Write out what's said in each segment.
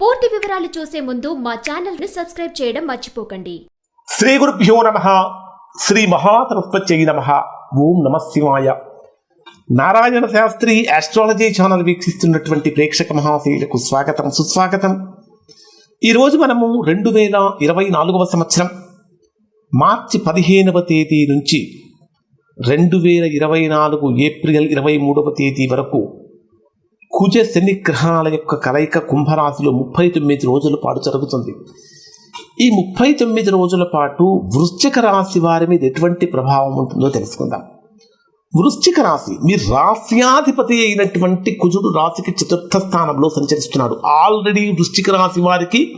పూర్తి వివరాలు చూసే ముందు మా ఛానల్ని సబ్స్క్రైబ్ చేయడం మర్చిపోకండి. శ్రీ గురుభ్యో నమ. శ్రీ మహాసరస్వత్యై నమ. ఓం నమ శివాయ. నారాయణ శాస్త్రి ఆస్ట్రాలజీ ఛానల్ వీక్షిస్తున్నటువంటి ప్రేక్షక మహాశైలకు స్వాగతం సుస్వాగతం. ఈరోజు మనము రెండు వేల ఇరవై నాలుగవ సంవత్సరం మార్చి పదిహేనవ తేదీ నుంచి రెండు వేల ఇరవై నాలుగు ఏప్రిల్ ఇరవై మూడవ తేదీ వరకు కుజ శని గ్రహాల యొక్క కలయిక కుంభరాశిలో ముప్పై తొమ్మిది రోజుల పాటు జరుగుతుంది. ఈ ముప్పై తొమ్మిది రోజుల పాటు వృశ్చిక రాశి వారి మీద ఎటువంటి ప్రభావం ఉంటుందో తెలుసుకుందాం. వృశ్చిక రాశి మీ రాశ్యాధిపతి అయినటువంటి కుజుడు రాశికి చతుర్థ స్థానంలో సంచరిస్తున్నాడు. ఆల్రెడీ వృశ్చిక రాశి వారికి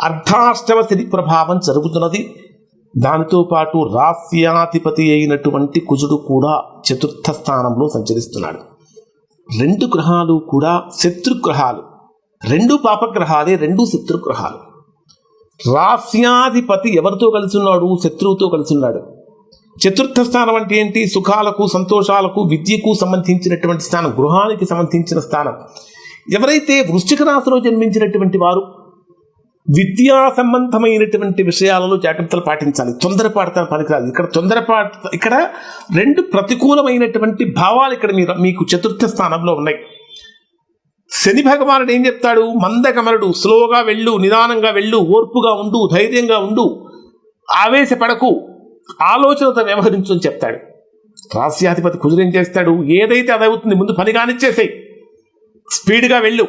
అర్ధాష్టమ శని ప్రభావం జరుగుతున్నది. దానితో పాటు రాశ్యాధిపతి అయినటువంటి కుజుడు కూడా చతుర్థ స్థానంలో సంచరిస్తున్నాడు. రెండు గ్రహాలు కూడా శత్రుగ్రహాలు. రెండు పాపగ్రహాలే రెండు శత్రుగ్రహాలు. రాస్యాధిపతి ఎవరితో కలిసి ఉన్నాడు? శత్రువుతో కలిసి ఉన్నాడు. చతుర్థ స్థానం అంటే ఏంటి? సుఖాలకు సంతోషాలకు విద్యకు సంబంధించినటువంటి స్థానం గృహానికి సంబంధించిన స్థానం. ఎవరైతే వృశ్చిక రాశిలో జన్మించినటువంటి వారు విద్యా సంబంధమైనటువంటి విషయాలలో జాగ్రత్తలు పాటించాలి. తొందరపాటుతన పనికిరాదు. ఇక్కడ తొందరపాటు ఇక్కడ రెండు ప్రతికూలమైనటువంటి భావాలు ఇక్కడ మీరు మీకు చతుర్థ స్థానంలో ఉన్నాయి. శని భగవానుడు ఏం చెప్తాడు? మందగమనుడు స్లోగా వెళ్ళు నిదానంగా వెళ్ళు ఓర్పుగా ఉండు ధైర్యంగా ఉండు ఆవేశపడకు ఆలోచనతో వ్యవహరించు అని చెప్తాడు. రాస్యాధిపతి కుదురేం చేస్తాడు? ఏదైతే అదవుతుంది ముందు పని కానిచ్చేసేయి. స్పీడ్గా వెళ్ళు.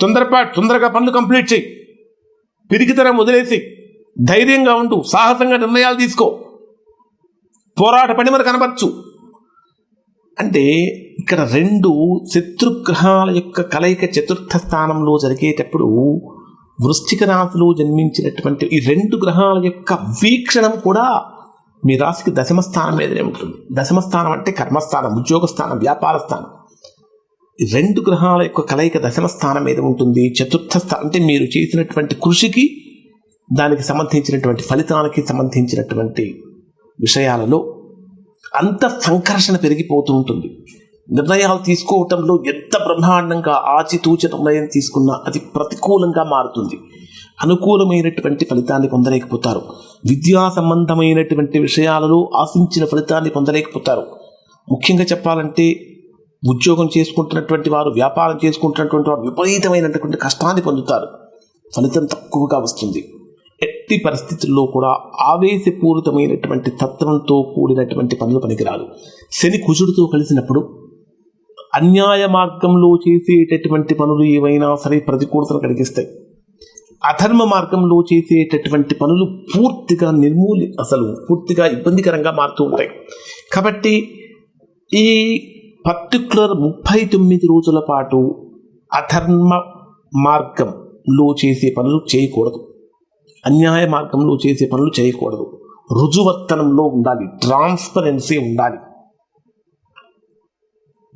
తొందరపాటు తొందరగా పనులు కంప్లీట్ చేయి. పిరికితనం వదిలేసి ధైర్యంగా ఉంటూ సాహసంగా నిర్ణయాలు తీసుకో. పోరాట పనిమర కనపరచు. అంటే ఇక్కడ రెండు శత్రుగ్రహాల యొక్క కలయిక చతుర్థ స్థానంలో జరిగేటప్పుడు వృశ్చిక రాశిలో జన్మించినటువంటి ఈ రెండు గ్రహాల యొక్క వీక్షణం కూడా మీ రాశికి దశమ స్థానం మీదనే ఉంటుంది. దశమ స్థానం అంటే కర్మస్థానం ఉద్యోగ స్థానం వ్యాపార స్థానం రెండు గ్రహాల యొక్క కలయిక దశమ స్థానం మీద ఉంటుంది? చతుర్థ స్థానం అంటే మీరు చేసినటువంటి కృషికి దానికి సంబంధించినటువంటి ఫలితానికి సంబంధించినటువంటి విషయాలలో అంత సంకర్షణ పెరిగిపోతూ ఉంటుంది. నిర్ణయాలు తీసుకోవటంలో ఎంత బ్రహ్మాండంగా ఆచితూచ నిర్ణయం తీసుకున్నా అది ప్రతికూలంగా మారుతుంది. అనుకూలమైనటువంటి ఫలితాన్ని పొందలేకపోతారు. విద్యా సంబంధమైనటువంటి విషయాలలో ఆశించిన ఫలితాన్ని పొందలేకపోతారు. ముఖ్యంగా చెప్పాలంటే ఉద్యోగం చేసుకుంటున్నటువంటి వారు వ్యాపారం చేసుకుంటున్నటువంటి వారు విపరీతమైనటువంటి కష్టాన్ని పొందుతారు. ఫలితం తక్కువగా వస్తుంది. ఎట్టి పరిస్థితుల్లో కూడా ఆవేశపూరితమైనటువంటి తత్వంతో కూడినటువంటి పనులు పనికిరాదు. శని కుజుడితో కలిసినప్పుడు అన్యాయ మార్గంలో చేసేటటువంటి పనులు ఏవైనా సరే ప్రతికూలతను కలిగిస్తాయి. అధర్మ మార్గంలో చేసేటటువంటి పనులు పూర్తిగా నిర్మూలి అసలు పూర్తిగా ఇబ్బందికరంగా మారుతూ ఉంటాయి. కాబట్టి ఈ పర్టికులర్ ముప్పై తొమ్మిది రోజుల పాటు అధర్మ మార్గంలో చేసే పనులు చేయకూడదు. అన్యాయ మార్గంలో చేసే పనులు చేయకూడదు. రుజువర్తనంలో ఉండాలి. ట్రాన్స్పరెన్సీ ఉండాలి.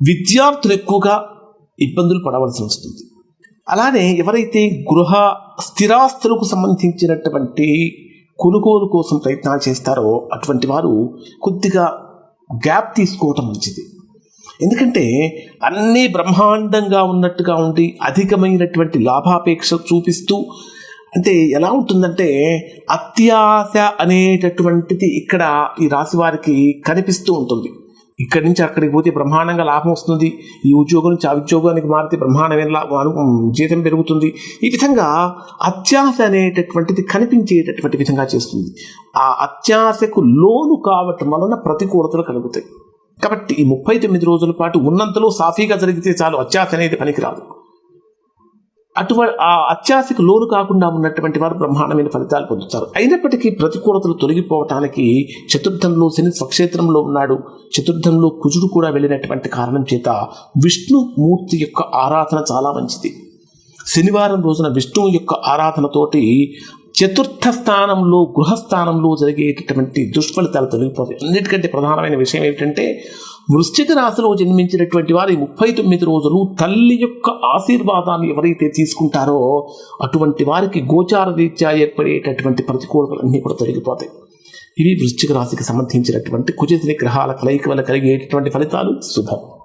విద్యార్థులు ఎక్కువగా ఇబ్బందులు పడవలసి వస్తుంది. అలానే ఎవరైతే గృహ స్థిరాస్తులకు సంబంధించినటువంటి కొనుగోలు కోసం ప్రయత్నాలు చేస్తారో అటువంటి వారు కొద్దిగా గ్యాప్ తీసుకోవటం మంచిది. ఎందుకంటే అన్నీ బ్రహ్మాండంగా ఉన్నట్టుగా ఉండి అధికమైనటువంటి లాభాపేక్ష చూపిస్తూ అంటే ఎలా ఉంటుందంటే అత్యాశ అనేటటువంటిది ఇక్కడ ఈ రాశి వారికి కనిపిస్తూ ఉంటుంది. ఇక్కడి నుంచి అక్కడికి పోతే బ్రహ్మాండంగా లాభం వస్తుంది. ఈ ఉద్యోగం నుంచి ఆ ఉద్యోగానికి మారితే బ్రహ్మాండమైన లాభం జీతం పెరుగుతుంది. ఈ విధంగా అత్యాశ అనేటటువంటిది కనిపించేటటువంటి విధంగా చేస్తుంది. ఆ అత్యాశకు లోను కావటం వలన ప్రతికూలతలు కలుగుతాయి. కాబట్టి ఈ ముప్పై తొమ్మిది రోజుల పాటు ఉన్నంతలో సాఫీగా జరిగితే చాలు అత్యాశ అనేది పనికిరాదు. అటువంటి ఆ అత్యాశకు లోను కాకుండా ఉన్నటువంటి వారు బ్రహ్మాండమైన ఫలితాలు పొందుతారు. అయినప్పటికీ ప్రతికూలతలు తొలగిపోవటానికి చతుర్థంలో శని స్వక్షేత్రంలో ఉన్నాడు. చతుర్థంలో కుజుడు కూడా వెళ్ళినటువంటి కారణం చేత విష్ణుమూర్తి యొక్క ఆరాధన చాలా మంచిది. శనివారం రోజున విష్ణువు యొక్క ఆరాధనతోటి చతుర్థ స్థానంలో గృహస్థానంలో జరిగేటటువంటి దుష్ఫలితాలు తొలగిపోతాయి. అన్నిటికంటే ప్రధానమైన విషయం ఏమిటంటే వృశ్చిక రాశిలో జన్మించినటువంటి వారి ముప్పై తొమ్మిది రోజులు తల్లి యొక్క ఆశీర్వాదాన్ని ఎవరైతే తీసుకుంటారో అటువంటి వారికి గోచార రీత్యా ఏర్పడేటటువంటి ప్రతికూలతలన్నీ కూడా తొలగిపోతాయి. ఇవి వృశ్చిక రాశికి సంబంధించినటువంటి కుచితిని గ్రహాల కలయిక వల్ల కలిగేటటువంటి ఫలితాలు. శుభం.